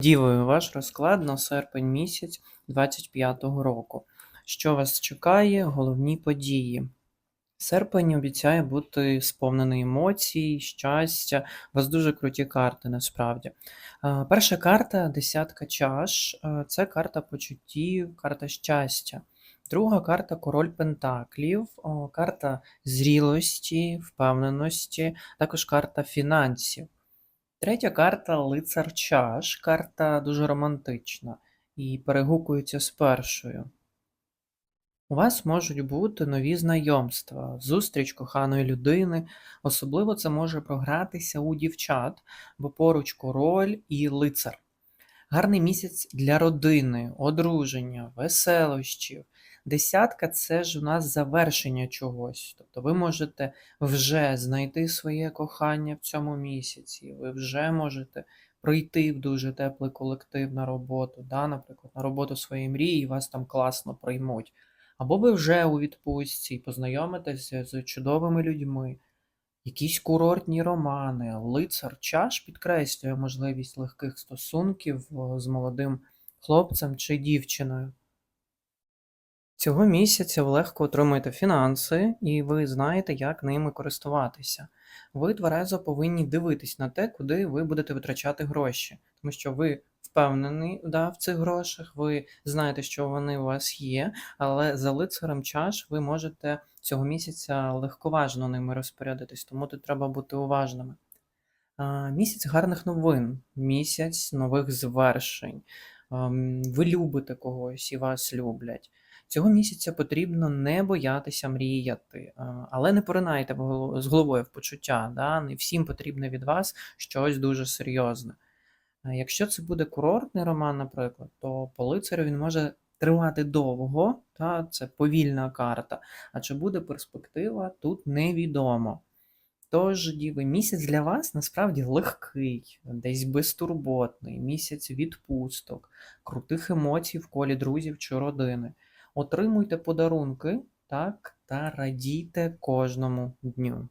Дівою ваш розклад на серпень місяць 25-го року. Що вас чекає? Головні події. Серпень обіцяє бути сповнений емоцій, щастя. У вас дуже круті карти насправді. Перша карта десятка чаш. Це карта почуттів, карта щастя. Друга карта король пентаклів, карта зрілості, впевненості, також карта фінансів. Третя карта лицар чаш, карта дуже романтична і перегукується з першою. У вас можуть бути нові знайомства, зустріч коханої людини. Особливо це може програтися у дівчат, бо поруч король і лицар. Гарний місяць для родини, одруження, веселощів. Десятка це ж у нас завершення чогось. Тобто ви можете вже знайти своє кохання в цьому місяці, ви вже можете прийти в дуже теплий колектив на роботу, да, наприклад, на роботу своєї мрії, і вас там класно приймуть. Або ви вже у відпустці познайомитеся з чудовими людьми, якісь курортні романи, лицар чаш підкреслює можливість легких стосунків з молодим хлопцем чи дівчиною. Цього місяця ви легко отримуєте фінанси, і ви знаєте, як ними користуватися. Ви тверезо повинні дивитись на те, куди ви будете витрачати гроші, тому що ви впевнені да, в цих грошах, ви знаєте, що вони у вас є, але за лицарем чаш ви можете цього місяця легковажно ними розпорядитись, тому тут треба бути уважними. Місяць гарних новин, місяць нових звершень. Ем, Ви любите когось і вас люблять. Цього місяця потрібно не боятися мріяти, е, але не поринайте з головою в почуття. Да? Не всім потрібно від вас щось дуже серйозне. Е, Якщо це буде курортний роман, наприклад, то по лицарю він може тривати довго, та це повільна карта. А чи буде перспектива, тут невідомо. Тож, діви, місяць для вас насправді легкий, десь безтурботний, місяць відпусток, крутих емоцій в колі друзів чи родини. Отримуйте подарунки, так, та радійте кожному дню.